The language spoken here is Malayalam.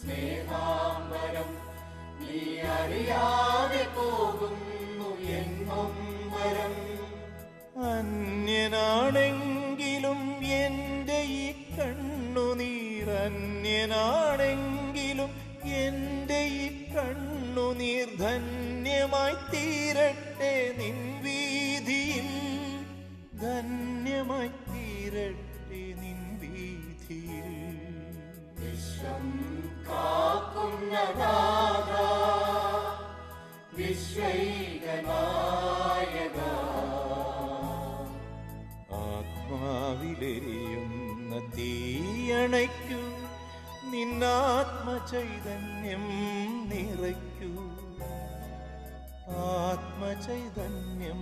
സ്നേഹാംബരം നീ അറിയാതെ പോകുന്നു എന്നൊമ്പരം അന്യനാണെങ്കിലും എന്റെ ഈ കണ്ണുനീർ അന്യനാണെങ്കിലും എന്റെ ഈ കണ്ണുനീർ ധന്യമായി തീരട്ടെ നിൻ വീതിയിൽ. ധന്യമായി തീരട്ടെ നിൻ ആത്മാവിലെരിയുന്ന തീയണയ്ക്കൂ നിന്നാത്മചൈതന്യം നിറയ്ക്കൂ. ആത്മചൈതന്യം